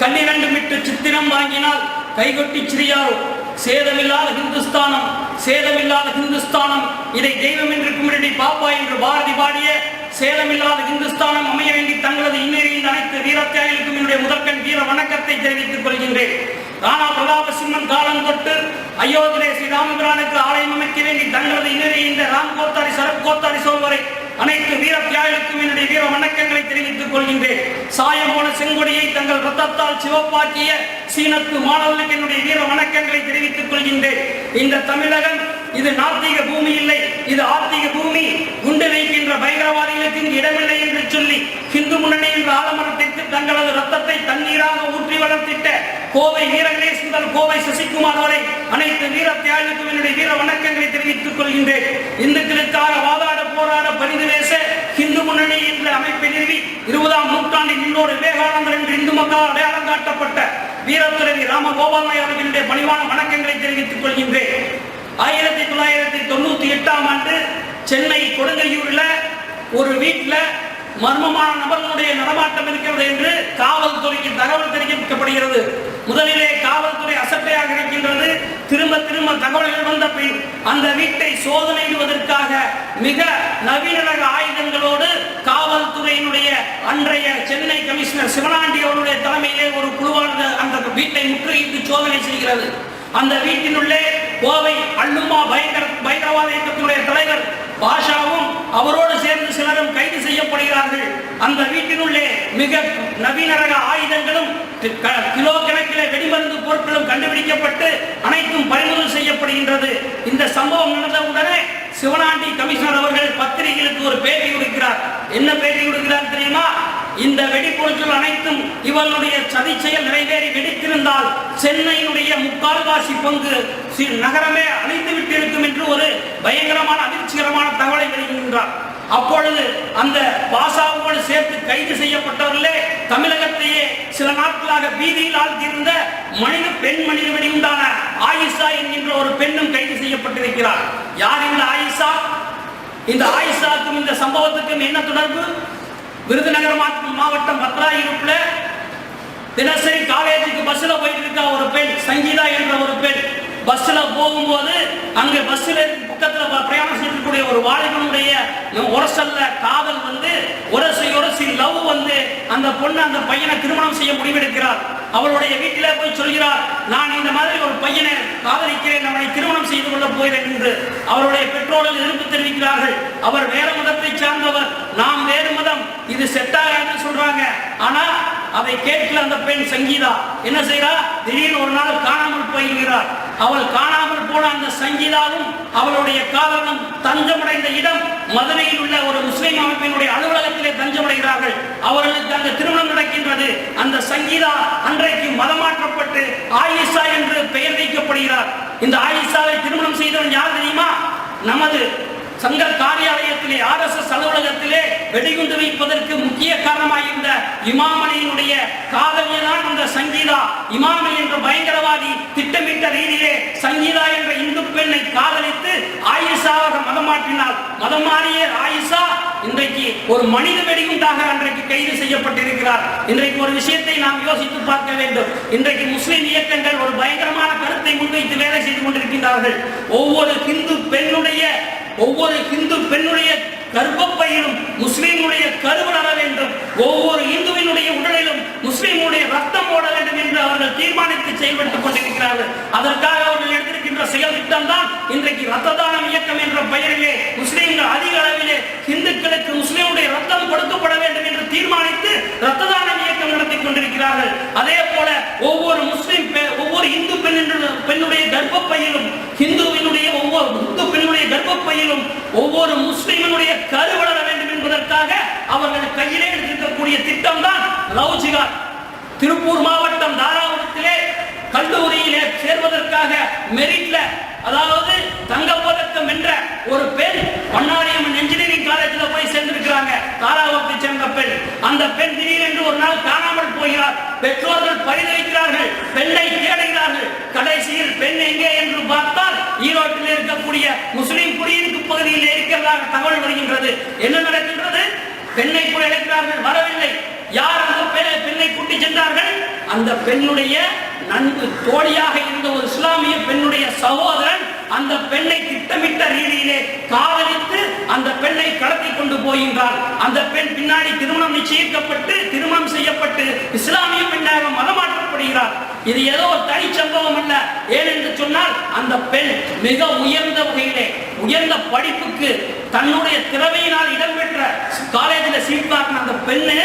கண்ணிரண்டு மிட்டு சித்திரம் வாங்கினால் கைகொட்டி சிறியாரோ? சேதமில்லாத ஹிந்துஸ்தானம் சேதமில்லாத ஹிந்துஸ்தானம். இதை தெய்வம் என்று கும்பிடி பாப்பா என்று பாரதி பாடிய. சேதமில்லாத ஹிந்துஸ்தானம் அமைய வேண்டி தங்களது இன்னெறியின் அனைத்து வீரத்தியாகிகளுக்கும் என்னுடைய முதற்கண் வீர வணக்கத்தை தெரிவித்துக் கொள்கின்றேன். ராணா பிரதாப சிம்மன் காலம் தொட்டு அயோத்தியிலே ஸ்ரீராமபிரானுக்கு ஆலயம் அமைக்க வேண்டி தங்களது இன்னெறி இந்த ராம் கோத்தாரி சரத் கோத்தாரி சோல்வரை அனைத்து வீர தியாகிக்கும் என்னுடைய வீர வணக்கங்களை தெரிவித்துக் கொள்கின்றேன். சாயம் போன செங்கொடியை தங்கள் ரத்தத்தால் சிவப்பாக்கிய சீனத்து மாணவர்களுக்கு என்னுடைய வீர வணக்கங்களை தெரிவித்துக் கொள்கின்றேன். இந்த தமிழகம் இது நாத்திக பூமி இல்லை இது ஆத்திக பூமி. குண்டு வைக்கின்ற பயங்கரவாதிகளுக்கு இடமில்லை என்று சொல்லி ஹிந்து முன்னணி என்ற ஆலமரத்திற்கு தங்களது ரத்தத்தை தண்ணீராக ஊற்றி வளர்த்திட்ட கோவை வீரகணேஷ் முதல் கோவை சசிகுமார் வரை அனைத்து வீர தியாகிக்கும் என்னுடைய வீர வணக்கங்களை தெரிவித்துக் கொள்கின்றேன். இந்துக்களுக்காக வாதம் முன்னணி என்ற நிறுவி இருபதாம் நூற்றாண்டின் இன்னொரு விவேகானந்தர் என்று இந்து மக்களால் அடையாளம் காட்டப்பட்ட வீரத்துறவி ராமகோபால் அவர்களுடைய பணிவான வணக்கங்களை தெரிவித்துக் கொள்கின்றேன். ஆயிரத்தி தொள்ளாயிரத்தி தொண்ணூத்தி எட்டாம் ஆண்டு சென்னை கொடுங்கையூரில் ஒரு வீட்டில் மர்மமான நபர்களுடைய நடமாட்டம் இருக்கிறது என்று காவல்துறைக்கு தகவல் தெரிவிக்கப்படுகிறது. முதலிலே காவல்துறை அசட்டையாக இருக்கின்றது. திரும்ப திரும்ப தகவல்கள் வந்த பின் அந்த வீட்டை சோதனையிடுவதற்காக மிக நவீன ரக ஆயுதங்களோடு காவல்துறையினுடைய அன்றைய சென்னை கமிஷனர் சிவனாண்டி அவருடைய தலைமையிலே ஒரு குழுவானது அந்த வீட்டை முற்றுகையிட்டு சோதனை செய்கிறது. அந்த வீட்டினுள்ளே கோவை அல்லுமா பயங்கர பயங்கரவாத இயக்கத்தினுடைய தலைவர் பாஷாவும் அவரோடு சேர்ந்து சிலரும் கைது செய்யப்படுகிறார்கள். அந்த வீட்டினுள்ளே மிக நவீன ரக ஆயுதங்களும் கிலோ கணக்கிலே வெடிமருந்து பொருட்களும் கண்டுபிடிக்கப்பட்டு அனைத்தும் பறிமுதல் செய்யப்படுகின்றது. இந்த சம்பவம் நடந்தவுடனே சிவனாண்டி கமிஷனர் அவர்கள் பத்திரிகைகளுக்கு ஒரு பேட்டி கொடுக்கிறார். என்ன பேட்டி கொடுக்கிறார் தெரியுமா? இந்த வெடிப்பொருட்கள் அனைத்தும் இவர்களுடைய சதி செயல் நிறைவேறி வெடித்திருந்தால் சென்னையினுடைய முக்கால்வாசி பங்கு நகரமே அழிந்து விட்டிருக்கும் என்று ஒரு பயங்கரமான அதிர்ச்சிகரமான தகவலை வெளியிடுகின்றார். அப்பொழுது அந்த பாசாவோடு சேர்த்து கைது செய்யப்பட்டவர்களே தமிழகத்தையே சில நாட்களாக பீதியில் ஆழ்த்தியிருந்த மனித பெண் மனித வெடியுண்டான ஆயிஷா என்கின்ற ஒரு பெண்ணும் கைது செய்யப்பட்டிருக்கிறார். யார் இந்த ஆயிஷா? இந்த ஆயிஷாக்கும் இந்த சம்பவத்துக்கும் என்ன தொடர்பு? விருதுநகர் மாவட்டம் பத்ராயிருப்புல தினசரி காலேஜுக்கு பஸ்ல போயிட்டு இருக்கா ஒரு பெண் சங்கீதா என்ற ஒரு பெண். பஸ்ல போகும்போது அங்க பஸ்ல பக்கத்துல பிரயாணம் செய்யக்கூடிய ஒரு வாலிபனுடைய உரசல்ல காதல் வந்து உரசி உரசி லவ் வந்து அந்த பொண்ணு அந்த பையனை திருமணம் செய்ய முடிவெடுக்கிறார். அவளுடைய வீட்டிலே போய் சொல்கிறார் நான் இந்த மாதிரி ஒரு பையனை காதலிக்கிறேன் அவனை திருமணம் செய்து கொள்ள போகிறேன் என்று. அவருடைய பெற்றோர்கள் எதிர்ப்பு தெரிவிக்கிறார்கள். அவர் வேற மதத்தை சார்ந்தவர். இது செட் ஆகாதுன்னு சொல்றாங்க. ஆனா அதை கேட்கல அந்த பெண் சங்கீதா என்ன செய்யறா திடீர்னு ஒரு நாள் காணாமல் போய்கிறார் அவள் காணாமல் போன அந்த சங்கீதாவும் அவளுடைய காதலும் தஞ்சமடைந்த இடம் மதுரையில் உள்ள ஒரு முஸ்லிம் அமைப்பினுடைய அலுவலகத்திலே தஞ்சமடைகிறார்கள். அவர்களுக்கு அங்கு திருமணம் நடக்கின்றது. அந்த சங்கீதா அன்றைக்கு மதமாற்றப்பட்டு ஆயிஷா என்று பெயர் வைக்கப்படுகிறார். இந்த ஆயிஷாவை திருமணம் செய்தவன் யார் தெரியுமா? நமது சங்க காரியாலயத்திலே ஆர்எஸ்எஸ் அலுவலகத்திலே வெடிகுண்டு வைப்பதற்கு முக்கிய காரணமாக இருந்த காதலியதான் அந்த சங்கீதா இமாமலி என்ற பயங்கரவாதி திட்டமிட்ட ரீதியிலே சங்கீதா என்ற இந்து பெண்ணை காதலித்து ஆயிஷாவாக மதம் மாற்றினார். மதம் மாறிய ஆயிஷா இன்றைக்கு ஒரு மனித வெடிகுண்டாக அன்றைக்கு கைது செய்யப்பட்டிருக்கிறார். இன்றைக்கு ஒரு விஷயத்தை நாம் யோசித்து பார்க்க வேண்டும். இன்றைக்கு முஸ்லிம் இயக்கங்கள் ஒரு பயங்கரமான கருத்தை முன்வைத்து வேலை செய்து கொண்டிருக்கின்றார்கள். ஒவ்வொரு இந்து பெண்ணுடைய ஒவ்வொரு இந்து பெண்ணுடைய கர்ப்பப்பையிலும் முஸ்லீமுடைய கருவளர வேண்டும். ஒவ்வொரு இந்துவினுடைய உடலிலும் முஸ்லீமுடைய ரத்தம் ஓட வேண்டும் என்று அவர்கள் தீர்மானித்து செயல்பட்டுக் கொண்டிருக்கிறார்கள். அதற்காக அவர்கள் எடுத்திருக்கின்ற செயல் திட்டம் தான் இன்றைக்கு ரத்த தானம் இயக்கம் என்ற பெயரிலே முஸ்லீம்கள் அதிக அளவிலே இந்துக்களுக்கு முஸ்லீமுடைய ரத்தம் கொடுக்கப்பட வேண்டும் என்று தீர்மானித்து ரத்த தானம் இயக்கம் நடத்தி கொண்டிருக்கிறார்கள். அதே போல ஒவ்வொரு முஸ்லீம் ஒவ்வொரு இந்து பெண்ணின் பெண்ணுடைய கர்ப்பப்பையிலும் இந்துவினுடைய ஒவ்வொரு இந்து பெண்ணுடைய கர்ப்பப்பையிலும் ஒவ்வொரு முஸ்லிமினுடைய கரு வளர வேண்டும் என்பதற்காக அவர்கள் கையிலே எடுத்திருக்கக்கூடிய திட்டம் தான் லவ் ஜிகாத் திருப்பூர் மாவட்டம் தாராபுரத்திலே கல்லூரியிலே சேர்வதற்காக மெரிட்ல அதாவது தங்கப்பதக்கம் என்ற ஒரு பெண் பண்ணாரியம்மன் இன்ஜினியரிங் காலேஜில் போய் சேர்ந்திருக்கிறாங்க தாராபுரத்தை சேர்ந்த பெண். அந்த பெண் திடீரென்று ஒரு நாள் காணாமல் போகிறார். பெற்றோர்கள் பரிதவிக்கிறார்கள் பெண்ணை தேடுகிறார்கள். கடைசியில் பெண் எங்கே என்று பார்த்தால் ஈரோட்டில் இருக்கக்கூடிய முஸ்லிம் குடியிருப்பு பகுதியில் இருக்கிறதாக தகவல் வருகின்றது. என்ன நடக்கின்றது? பெண்ணை போய் அழைக்கிறார்கள் வரவில்லை. யார் அந்த பெண்ணை கூட்டி சென்றார்கள்? அந்த பெண்ணுடைய நன்கு தோழியாக இருந்த ஒரு இஸ்லாமிய பெண்ணுடைய சகோதரன் அந்த பெண்ணை திட்டமிட்ட ரீதியிலே காதலித்து அந்த பெண்ணை கடத்தி கொண்டு போகின்றார். அந்த பெண் பின்னாடி திருமணம் நிச்சயிக்கப்பட்டு திருமணம் செய்யப்பட்டு இஸ்லாம் இது ஏதோ ஒரு தனி சம்பவம் அல்ல. ஏனென்று சொன்னால் அந்த பெண் மிக உயர்ந்த வகையிலே உயர்ந்த படிப்புக்கு தன்னுடைய திறமையினால் இடம்பெற்ற காலேஜில் சீட் அந்த பெண்ணு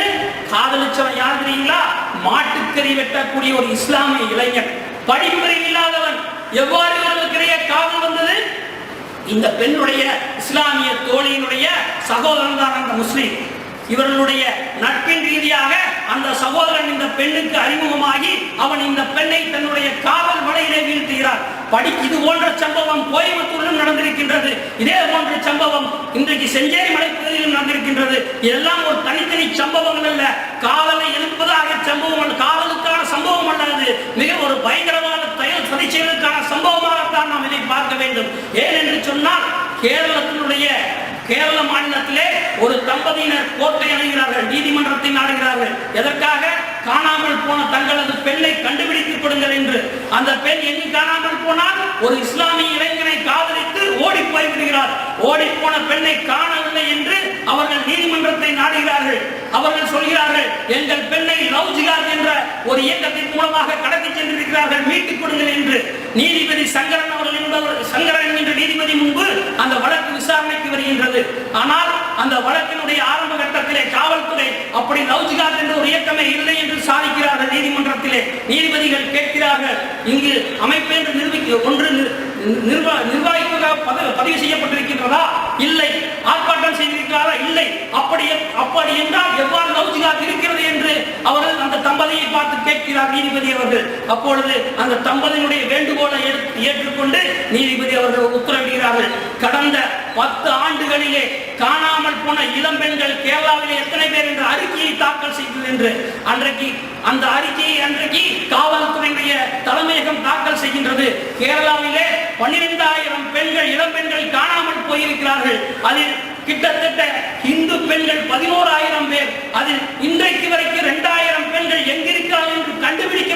காதலிச்சவன் யார் தெரியுங்களா? மாட்டுக்கறி வெட்டக்கூடிய ஒரு இஸ்லாமிய இளைஞன். படிப்பறிவு இல்லாதவன். எவ்வாறு இவர்களுக்கிடையே காதல் வந்தது? இந்த பெண்ணுடைய இஸ்லாமிய தோழியினுடைய சகோதரன் தான் அந்த முஸ்லீம். இவர்களுடைய நட்பின் ரீதியாக அந்த சகோதரன் இந்த பெண்ணுக்கு அறிமுகமாகி அவன் இந்த பெண்ணை தன்னுடைய காவல் வலையிலே வீழ்த்துகிறார். படி இது போன்ற சம்பவம் கோயம்புத்தூரிலும் நடந்திருக்கின்றது. இதே போன்ற சம்பவம் இன்றைக்கு செஞ்சேரி மலைப்பகுதியிலும் நடந்திருக்கின்றது. இதெல்லாம் ஒரு தனித்தனி சம்பவங்கள் அல்ல. காவலை எழுப்பதாக சம்பவம் காவலுக்கான சம்பவம் அல்லது மிக ஒரு பயங்கரமான தயல் சதிச்செயலுக்கான சம்பவமாகத்தான் நாம் இதை பார்க்க வேண்டும். ஏனென்று சொன்னால் கேரளத்தினுடைய கேரள மாநிலத்திலே ஒரு தம்பதியினர் கோர்ட்டை அணுகிறார்கள் நீதிமன்றத்தை நாடுகிறார்கள். எதற்காக? காணாமல் போன தங்களது பெண்ணை கண்டுபிடித்துக் கொடுங்கள் என்று. அந்த பெண் எங்கு காணாமல் போனால்? ஒரு இஸ்லாமிய இளைஞனை காதலித்து ஓடி போய் விடுகிறார் ஓடி போன பெண்ணை காணவில்லை என்று அவர்கள் நீதிமன்றத்தை நாடுகிறார்கள். அவர்கள் சொல்கிறார்கள் எங்கள் பெண்ணை லவ் என்ற ஒரு இயக்கத்தின் மூலமாக கடத்தி சென்றிருக்கிறார்கள் மீட்டுக் கொடுங்கள் என்று. நீதிபதி சங்கரன் அவர்கள் என்பவர் சங்கரன் என்ற நீதிபதி முன்பு விசாரணைக்கு வருகின்றது. ஆனால் அந்த வழக்கினுடைய ஆரம்ப கட்டத்திலே காவல்துறை அப்படி லவ்ஜிகாத் என்ற ஒரு இயக்கமே இல்லை என்று சாதிக்கிறார்கள் நீதிமன்றத்திலே. நீதிபதிகள் கேட்கிறார்கள். இங்கு அமைப்பு என்று நிரூபிக்க ஒன்று நிர்- நிர்வா நிர்வாகிக்காக பத- பதிவு செய்யப்பட்டிருக்கின்றதா? இல்லை. ஆர்ப்பாட்டம் செய்திருக்கிறாரா? இல்லை. அப்படி அப்படி என்றால் எவ்வாறு லவ்ஜிகாத் இருக்கிறது என்று பார்த்து கேட்கிறார் நீதிபதி அவர்கள். அப்பொழுது அந்த தம்பதியினுடைய வேண்டுகோளை ஏற்றுக்கொண்டு நீதிபதி அவர்கள் உத்தரவிடுகிறார்கள். கடந்த பத்து ஆண்டுகளிலே காணாமல் போன இளம் பெண்கள் கேரளாவிலே எத்தனை பேர் என்ற அறிக்கையை தாக்கல் செய்தது என்று அன்றைக்கு அந்த அறிக்கையை அன்றைக்கு காவல்துறையினுடைய தலைமையகம் தாக்கல் செய்கின்றது. கேரளாவிலே பன்னிரெண்டாயிரம் பெண்கள் இளம் பெண்கள் காணாமல் போயிருக்கிறார்கள். அதில் கிட்டத்தட்ட இந்து பெண்கள் பதினோராயிரம் பேர். அதில் இன்றைக்கு வரைக்கும் இரண்டாயிரம்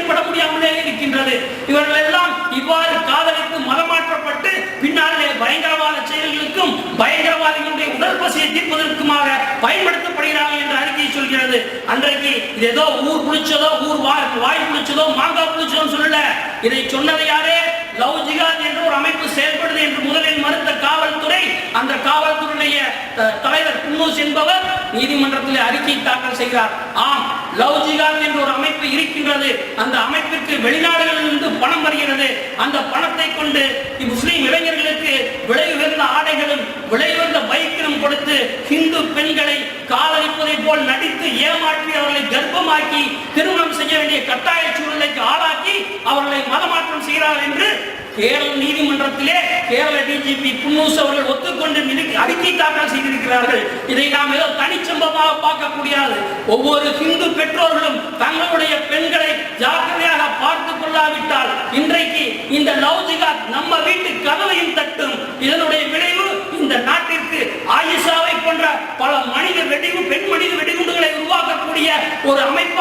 செயல்பட முடியாமலே இருக்கின்றது. இவர்கள் எல்லாம் இவ்வாறு காதலித்து மதமாற்றப்பட்டு பின்னாலே பயங்கரவாத செயல்களுக்கும் பயங்கரவாதிகளுடைய உடல் பசியை தீர்ப்பதற்குமாக பயன்படுத்தப்படுகிறார்கள் என்ற அறிக்கையை சொல்கிறது. அன்றைக்கு இது ஏதோ ஊர் புளிச்சதோ ஊர் வாய் வாய் புளிச்சதோ மாங்காய் புளிச்சதோ சொல்லல. இதை சொன்னது யாரே? லவ் ஜிகாத் என்ற ஒரு அமைப்பு செயல் என்று முதலில் மறுத்த காவல்துறை அந்த காவல்துறையுடைய அஹ், தலைவர் குன்னூஸ் என்பவர் நீதிமன்றத்தில் அறிக்கை தாக்கல் செய்கிறார். ஆம் லவ் ஜிகாத் என்ற ஒரு அமைப்பு இருக்கின்றது. அந்த அமைப்பிற்கு வெளிநாடுகளிலிருந்து பணம் வருகிறது. அந்த பணத்தை கொண்டு முஸ்லிம் இளைஞர்களுக்கு விலை உயர்ந்த ஆடைகளும் விலை உயர்ந்த பைக்கிலும் கொடுத்து ஹிந்து பெண்களை காதலிப்பதை போல் நடித்து ஏமாற்றி அவர்களை கர்ப்பமாக்கி திருமணம் செய்ய வேண்டிய கட்டாய சூழ்நிலைக்கு ஆளாக்கி அவர்களை மதமாற்றம் செய்கிறார் என்று கேரள நீதிமன்றத்திலே கேரள டிஜிபி குன்னூஸ் அவர்கள் ஒத்துக்கொண்டு மினி- அறிக்கை தாக்கல் செய்திருக்கிறார்கள். இதை நாம் ஏதோ தனிச்சம்பமாக பார்க்க முடியாது ஒவ்வொரு ஹிந்து பெற்றோர்களும் தங்களுடைய பெண்களை ஜாக்கிரதையாக பார்த்து கொள்ளாவிட்டால் இன்றைக்கு இந்த லவ் ஜிகாத் நம்ம வீட்டு கதவையும் தட்டும். இதனுடைய விளைவு இந்த நாட்டிற்கு ஆயிஷாவை போன்ற பல மனித வெடிவு பெண் மனித வெடிகுண்டுகளை உருவாக்கக்கூடிய ஒரு அமைப்பு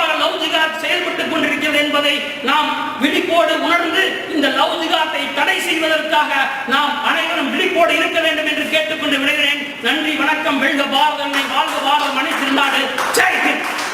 என்பதை நாம் விழிப்போடு உணர்ந்து இந்த லௌதிகாத்தை தடை செய்வதற்காக நாம் அனைவரும் விழிப்போடு இருக்க வேண்டும் என்று கேட்டுக்கொண்டு விடுகிறேன். நன்றி வணக்கம். வெள்ள பாரதம். வாழ்க பாரதம். அனைத்து நாடு. ஜெய்